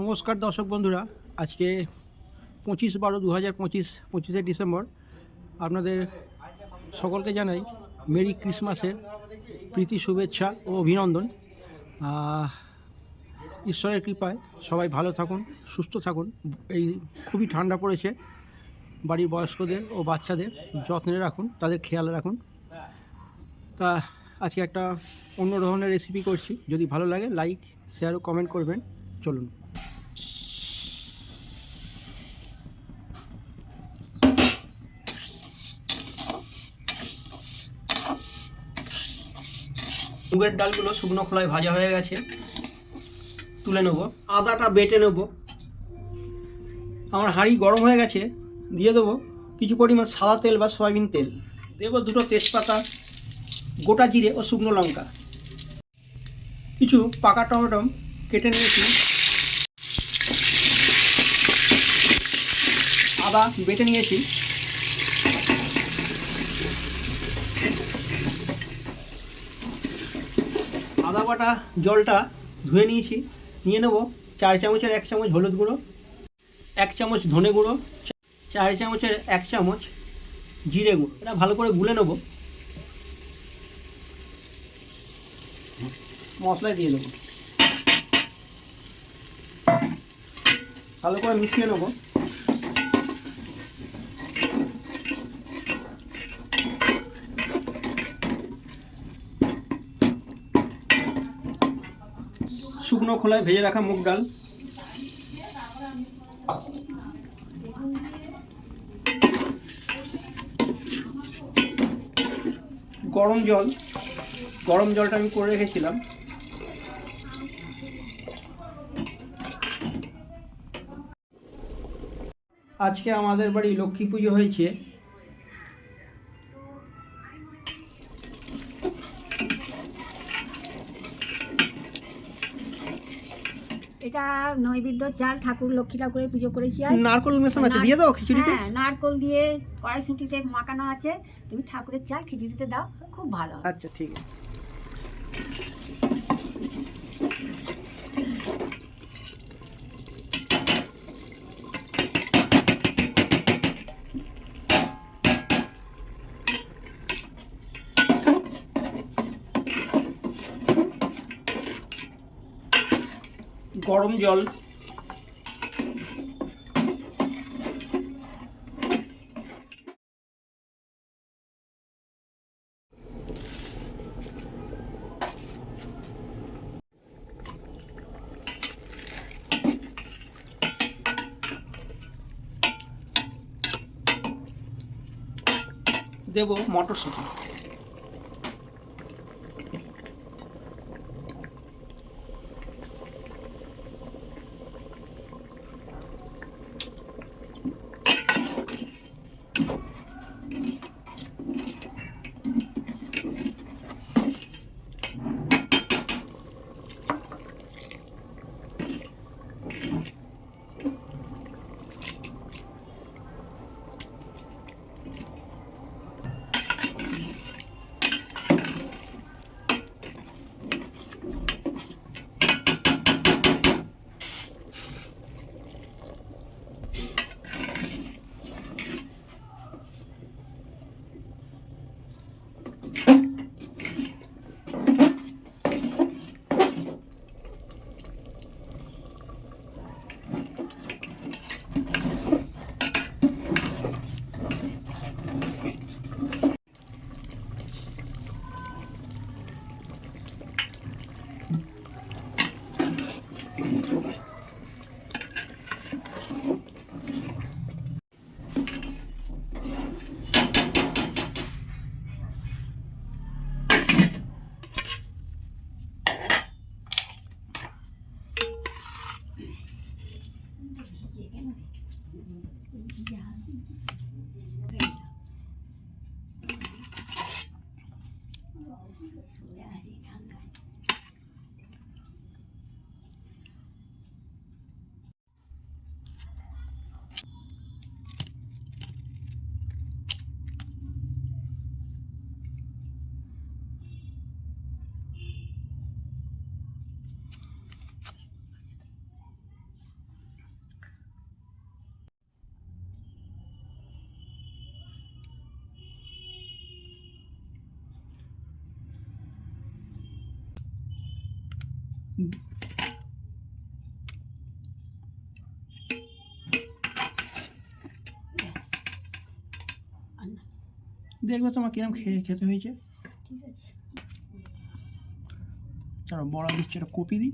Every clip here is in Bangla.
নমস্কার দর্শক বন্ধুরা, আজকে পঁচিশ বারো দু হাজার পঁচিশ, পঁচিশে ডিসেম্বর। আপনাদের সকলকে জানাই মেরি ক্রিসমাসের প্রীতি, শুভেচ্ছা ও অভিনন্দন। ঈশ্বরের কৃপায় সবাই ভালো থাকুন, সুস্থ থাকুন। এই খুবই ঠান্ডা পড়েছে বাড়ির বয়স্কদের ও বাচ্চাদের, যত্নে রাখুন, তাদের খেয়াল রাখুন। তা আজকে একটা অন্য ধরনের রেসিপি করছি। যদি ভালো লাগে লাইক শেয়ার ও কমেন্ট করবেন। চলুন। মুগের ডালগুলো শুকনো খোলায় ভাজা হয়ে গেছে। তুলে নেব। আদাটা বেটে নেব। আমার হাঁড়ি গরম হয়ে গেছে দিয়ে দেবো কিছু পরিমাণ সাদা তেল বা সয়াবিন তেল। দেবো দুটো তেজপাতা গোটা জিরে ও শুকনো লঙ্কা। কিছু পাকা টমেটো কেটে নিয়েছি। আদা বেটে নিয়েছি। আদা বাটা জলটা ধুয়ে নিয়েছি। নিয়ে নেব চার চামচের এক চামচ হলুদ গুঁড়ো, এক চামচ ধনে গুঁড়ো, চার চামচের এক চামচ জিরে গুঁড়ো। এটা ভালো করে গুলে নেব। মশলা দিয়ে দেবো। ভালো করে মিশিয়ে নেব। শুকনো খোলায় ভেজে রাখা মুগ ডাল। গরম জল। গরম জলটা আমি করে রেখেছিলাম। আজকে আমাদের বাড়ি লক্ষ্মী পুজো হয়েছে। এটা নৈবেদ্য চাল ঠাকুর লক্ষ্মী ঠাকুরের পুজো করেছি আর নারকল মেশানো আছে দিয়ে দাও খিচুড়িতে? হ্যাঁ নারকল দিয়ে কড়াইশুঁটিতে মাখানো আছে। তুমি ঠাকুরের চাল খিচুড়িতে দাও খুব ভালো আচ্ছা ঠিক আছে। গরম জল। দেব মটরশুঁটি। Yeah. দেখবে তোমার কিরম খেয়ে খেতে হয়েছে। ঠিক আছে। চলো বড়া দিচ্ছি একটা কপি দিই।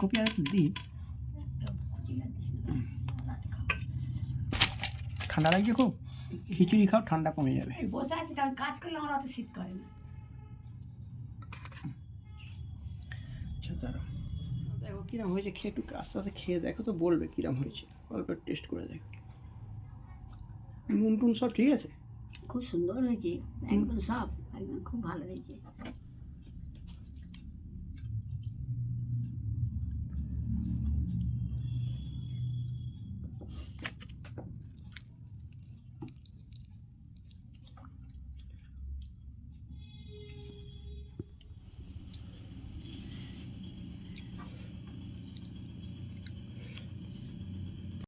কপি আর একটু দিই। ঠান্ডা লাগছে খুব? খিচুড়ি খাও ঠান্ডা কমে যাবে। বসে আছি কাজ করলে আমার অত শীত করে না আচ্ছা দাঁড়াও কিরম হয়েছে? খেয়ে একটু আস্তে আস্তে খেয়ে দেখো তো, বলবে কীরম হয়েছে। অল্প টেস্ট করে দেখো। নুন টুন সব ঠিক আছে? খুব সুন্দর হয়েছে। একদম সব একদম খুব ভালো হয়েছে।